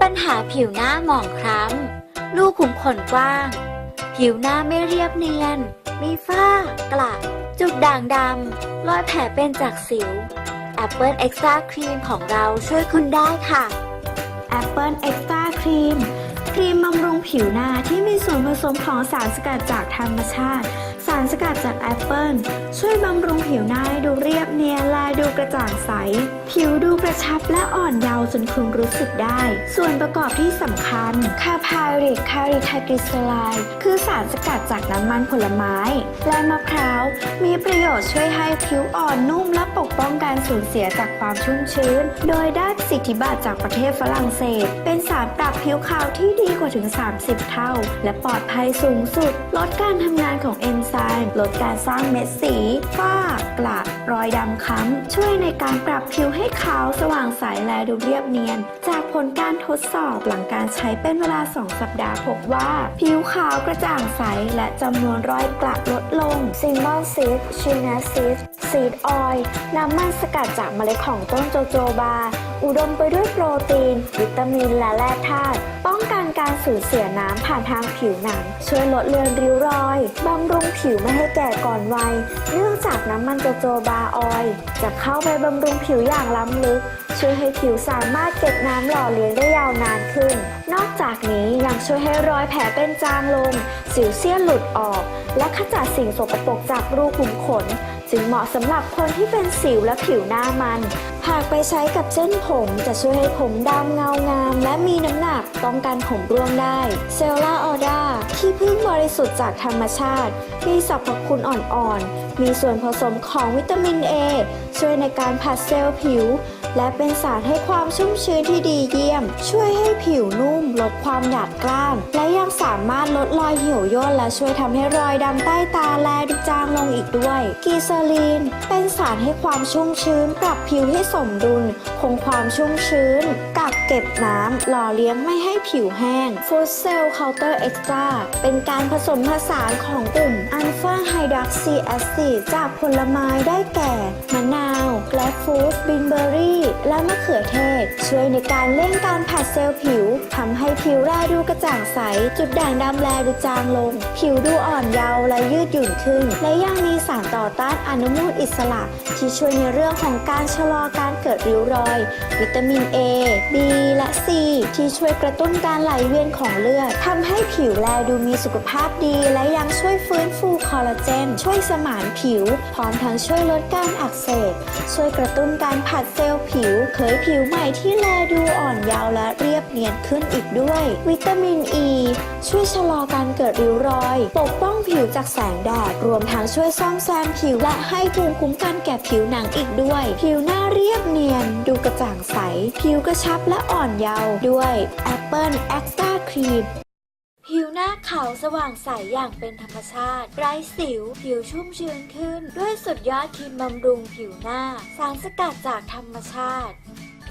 ปัญหาผิวหน้าหมองคล้ำ ลูกขุมขนกว้าง ผิวหน้าไม่เรียบเนียน มีฝ้า กระจุดด่างดำ รอยแผลเป็นจากสิว Apple Extra Cream ของเราช่วยคุณได้ค่ะ Apple Extra Cream ครีมบำรุงผิวหน้าที่มีส่วนผสมของสารสกัดจากธรรมชาติารสกัดจากแอปเปิลช่วยบำรุงผิวหน้าให้ดูเรียบเนียนและดูกระจ่างใส ผิวดูกระชับและอ่อนเยาว์จนคุณรู้สึกได้ ส่วนประกอบที่สำคัญคาพาริกคาริทากริสไลคือสารสกัดจากน้ำมันผลไม้ และมะพร้าว มีประโยชน์ช่วยให้ผิวอ่อนนุ่มและปกป้องการสูญเสียจากความชุ่มชื้น โดยได้สิทธิบัตรจากประเทศฝรั่งเศส เป็นสารปรับผิวขาวที่ดีกว่าถึง 30 เท่า และปลอดภัยสูงสุด ลดการทำงานของเอนไซม์ลดการสร้างเม็ดสีฝ้ากระรอยดำค้ำช่วยในการปรับผิวให้ขาวสว่างใสและดูเรียบเนียน ผลการทดสอบหลังการใช้เป็นเวลา 2 สัปดาห์พบว่า ผิวขาวกระจ่างใส และจำนวนรอยกระลดลงซิมบอนซีดชินาซีดซีดออยล์น้ำมันสกัดจากเมล็ดของต้นโจโจบา อุดมไปด้วยโปรตีน วิตามินและแร่ธาตุป้องกันการสูญเสียน้ำผ่านทางผิวหนัง ช่วยลดเลือนริ้วรอยบำรุงผิวไม่ให้แก่ก่อนวัย เนื่องจากน้ำมันโจโจบาออยล์จะเข้าไปบำรุงผิวอย่างล้ำลึก ช่วยให้ผิวสามารถเก็บน้ำหล่อเลี้ยงได้ยาวนานขึ้น นอกจากนี้ยังช่วยให้รอยแผลเป็นจางลง สิวเสี้ยนหลุดออก และขจัดสิ่งสกปรกจากรูขุมขน จึงเหมาะสำหรับคนที่เป็นสิวและผิวหน้ามัน หากไปใช้กับเส้นผมจะช่วยให้ผมดำเงางาม และมีน้ำหนักป้องกันผมร่วงได้ เซลล่าออด้า ที่พึ่งบริสุทธิ์จากธรรมชาติ มีสรรพคุณอ่อนๆ มีส่วนผสมของวิตามิน A ช่วยในการผัดเซลล์ผิว และเป็นสารให้ความชุ่มชื้นที่ดีเยี่ยม ช่วยให้ผิวนุ่ม ลดความหยาดกร้าน และยังสามารถลดรอยเหี่ยวย่นและช่วยทำให้รอยดำใต้ตาแลดูจางลงอีกด้วย กีเซอรีน เป็นสารให้ความชุ่มชื้น ปรับผิวให้สมดุล คงความชุ่มชื้น กัก เก็บน้ำหล่อเลี้ยงไม่ให้ผิวแห้ง ฟูดเซลเคาน์เตอร์เอ็กซ์ตร้าเป็นการผสมผสานของกลุ่มอัลฟาไฮดรอกซีแอซิดจากผลไม้ได้แก่ มะนาวแกลฟูดบินเบอรี่ และมะเขือเทศ ช่วยในการเร่งการผัดเซลล์ผิวทำให้ผิวแลดูกระจ่างใส จุดด่างดำแลดูจางลง ผิวดูอ่อนเยาว์และยืดหยุ่นขึ้น และยังมีสารต่อต้านอนุมูลอิสระ ที่ช่วยในเรื่องของการชะลอการเกิดริ้วรอย วิตามิน A B และ C ที่ช่วยกระตุ้นการไหลเวียนของเลือดทำให้ผิวแลดูมีสุขภาพดี และยังช่วยฟื้นฟูคอลลาเจน ช่วยสมานผิว พร้อมทั้งช่วยลดการอักเสบ ช่วยกระตุ้นการผัดเซลล์ผิวเผยผิวใหม่ที่แลดูอ่อนยาวและเรียบเนียนขึ้นอีกด้วย วิตามิน E ช่วยชะลอการเกิดริ้วรอย ปกป้องผิวจากแสงแดด รวมทั้งช่วยซ่อมแซมผิวและให้ภูมิคุ้มกันแก่ผิวหนังอีกด้วย ผิวหน้าเรียบเนียน ดูกระจ่างใส ผิวกระชับและอ่อนเยาว์ด้วย Apple Extra Cream ผิวหน้าขาวสว่างใสอย่างเป็นธรรมชาติ ไร้สิว ผิวชุ่มชื้นขึ้น ด้วยสุดยอดครีมบำรุงผิวหน้า สารสกัดจากธรรมชาติ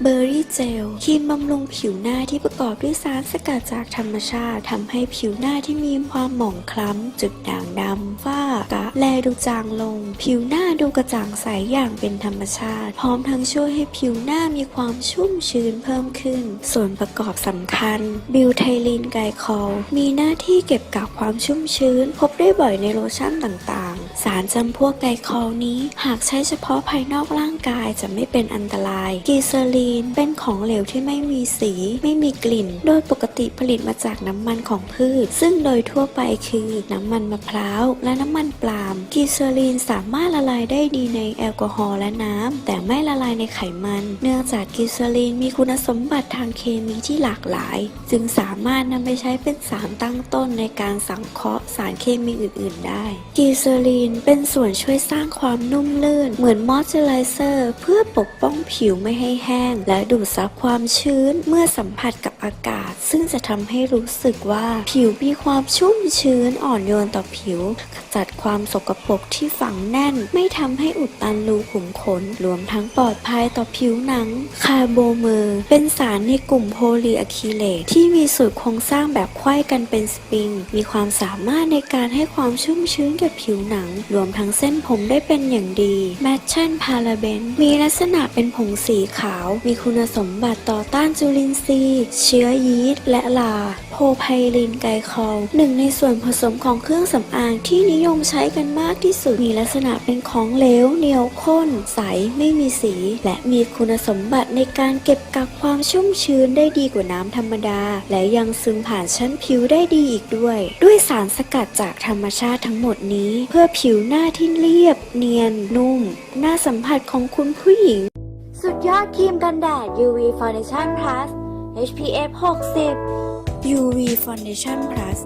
เบอร์รี่เจลครีมบำรุงผิวหน้าที่ประกอบด้วยสารสกัดจากธรรมชาติทำให้ผิวหน้าที่มีความหมองคล้ำ จุดด่างดำฝ้ากระแลดูจางลง ผิวหน้าดูกระจ่างใสอย่างเป็นธรรมชาติ พร้อมทั้งช่วยให้ผิวหน้ามีความชุ่มชื้นเพิ่มขึ้น ส่วนประกอบสำคัญ บิวไทลีนไกลคอล มีหน้าที่เก็บกักความชุ่มชื้น พบได้บ่อยในโลชั่นต่างๆ สารจำพวกไกลคอลนี้ หากใช้เฉพาะภายนอกร่างกายจะไม่เป็นอันตราย กีเซอรีนเป็นของเหลวที่ไม่มีสี ไม่มีกลิ่น โดยปกติผลิตมาจากน้ำมันของพืช ซึ่งโดยทั่วไปคือน้ำมันมะพร้าว และน้ำมันปาล์มกีเซอรีนสามารถละลายได้ดีในแอลกอฮอล์และน้ำ แต่ไม่ละลายในไขมัน เนื่องจากกีเซอรีนมีคุณสมบัติทางเคมีที่หลากหลาย จึงสามารถนำไปใช้เป็นสารตั้งต้นในการสังเคราะห์สารเคมีอื่น ๆ ได้กีเซอรีนเป็นส่วนช่วยสร้างความนุ่มลื่น เหมือนมอยเจอไรเซอร์ เพื่อปกป้องผิวไม่ให้แห้ง และดูดซับความชื้นเมื่อสัมผัสกับอากาศ ซึ่งจะทำให้รู้สึกว่าผิวมีความชุ่มชื้นอ่อนโยนต่อผิว ขจัดความสกปรกที่ฝังแน่น ไม่ทำให้อุดตันรูขุมขน รวมทั้งปลอดภัยต่อผิวหนัง คาร์โบเมอร์เป็นสารในกลุ่มโพลีอะคริเลตที่มีสูตรโครงสร้างแบบไขว้กันเป็นสปริง มีความสามารถในการให้ความชุ่มชื้นแก่ผิวหนังรวมทั้งเส้นผมได้เป็นอย่างดีแมชชั่นพาราเบนมีลักษณะเป็นผงสีขาว มีคุณสมบัติต่อต้านจุลินทรีย์ เชื้อยีสต์และลา ไพลินไกลคอลหนึ่งในส่วนผสมของเครื่องสำอางที่นิยมใช้กันมากที่สุด มีลักษณะเป็นของเหลวเหนียวข้น ใสไม่มีสี และมีคุณสมบัติในการเก็บกักความชุ่มชื้นได้ดีกว่าน้ำธรรมดา และยังซึมผ่านชั้นผิวได้ดีอีกด้วย ด้วยสารสกัดจากธรรมชาติทั้งหมดนี้ เพื่อผิวหน้าที่เรียบ เนียน นุ่มหน้าสัมผัสของคุณผู้หญิง สุดยอดครีมกันแดด UV Foundation Plus HPF 60 UV Foundation Plus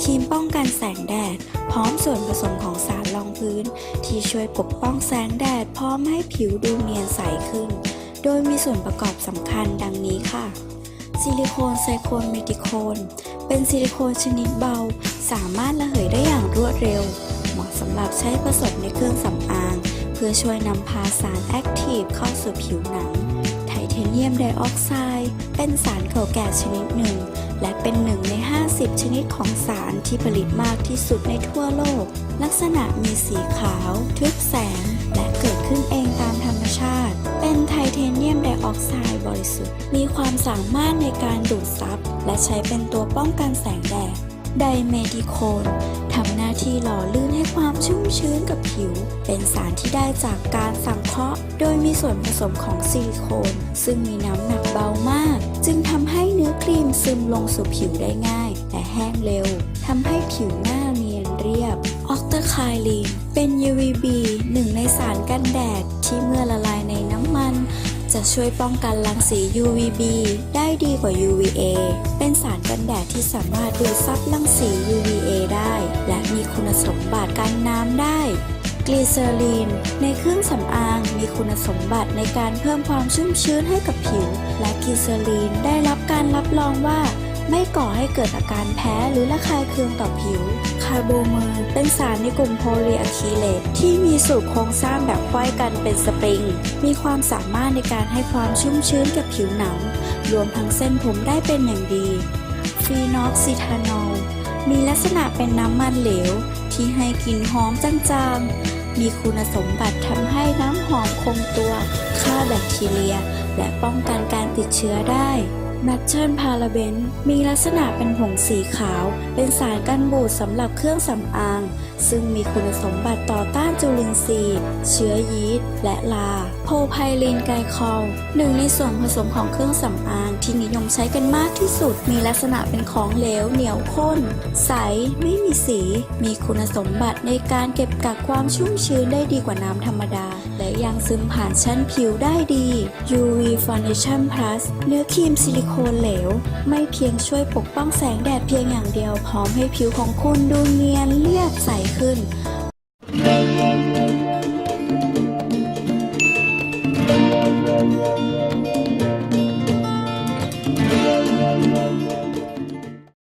ครีมป้องกันแสงแดด พร้อมส่วนผสมของสารรองพื้น ที่ช่วยปกป้องแสงแดด พร้อมให้ผิวดูเนียนใสขึ้น โดยมีส่วนประกอบสำคัญดังนี้ค่ะ ซิลิโคนไซโคนเมติโคน เป็นซิลิโคนชนิดเบา สามารถระเหยได้อย่างรวดเร็ว เหมาะสำหรับใช้ผสมในเครื่องสำอาง เพื่อช่วยนำพาสารแอคทีฟเข้าสู่ผิวหนัง ไทเทเนียมไดออกไซด์ เป็นสารเก่าแก่ชนิดหนึ่ง และเป็นหนึ่งใน 50 ชนิดของสารที่ผลิตมากที่สุดในทั่วโลก ลักษณะมีสีขาว ทึบแสง และเกิดขึ้นเองตามธรรมชาติ เป็นไทเทเนียมไดออกไซด์บริสุทธิ์ มีความสามารถในการดูดซับ และใช้เป็นตัวป้องกันแสงแดด ไดเมทิโคนทำหน้าที่หล่อลื่นให้ความชุ่มชื้นกับผิว เป็นสารที่ได้จากการสังเคราะห์ โดยมีส่วนผสมของซิลิโคน ซึ่งมีน้ำหนักเบามาก จึงทำให้เนื้อครีมซึมลงสู่ผิวได้ง่าย และแห้งเร็วทำให้ผิวหน้าเนียนเรียบออกเตอร์ไคลีนเป็น UVB หนึ่งในสารกันแดดที่เมื่อละลายในน้ำมัน จะช่วยป้องกันรังสี UVB ได้ดีกว่า UVA เป็นสารกันแดดที่สามารถดูดซับรังสี UVA ได้ และมีคุณสมบัติกันน้ำได้กลีเซอรีน ในเครื่องสำอางมีคุณสมบัติในการเพิ่มความชุ่มชื้นให้กับผิว และกลีเซอรีนได้รับการรับรองว่า ไม่ก่อให้เกิดอาการแพ้หรือระคายเคืองต่อผิว คาร์โบเมอร์เป็นสารในกลุ่มโพลีอะคริเลตที่มีสูตรโครงสร้างแบบไขว้กันเป็นสปริง มีความสามารถในการให้ความชุ่มชื้นกับผิวหนัง รวมทั้งเส้นผมได้เป็นอย่างดี ฟีนอกซิทานอล มีลักษณะเป็นน้ำมันเหลว ที่ให้กลิ่นหอมจางๆ มีคุณสมบัติทำให้น้ำหอมคงตัว ฆ่าแบคทีเรีย และป้องกันการติดเชื้อได้ แมทเชิลพาราเบนมีลักษณะเป็นผงสีขาว เป็นสารกันบูดสำหรับเครื่องสำอาง ซึ่งมีคุณสมบัติต่อต้านจุลินทรีย์ เชื้อยีสต์และลา โพไพลินไกลคอลหนึ่งในส่วนผสมของเครื่องสำอางที่นิยมใช้กันมากที่สุด มีลักษณะเป็นของเหลวเหนียวข้น ใส ไม่มีสี มีคุณสมบัติในการเก็บกักความชุ่มชื้นได้ดีกว่าน้ำธรรมดา และยังซึมผ่านชั้นผิวได้ดี UV Foundation Plus เนื้อครีมซิลิโคนเหลว ไม่เพียงช่วยปกป้องแสงแดดเพียงอย่างเดียว พร้อมให้ผิวของคุณดูเนียนเรียบใสขึ้น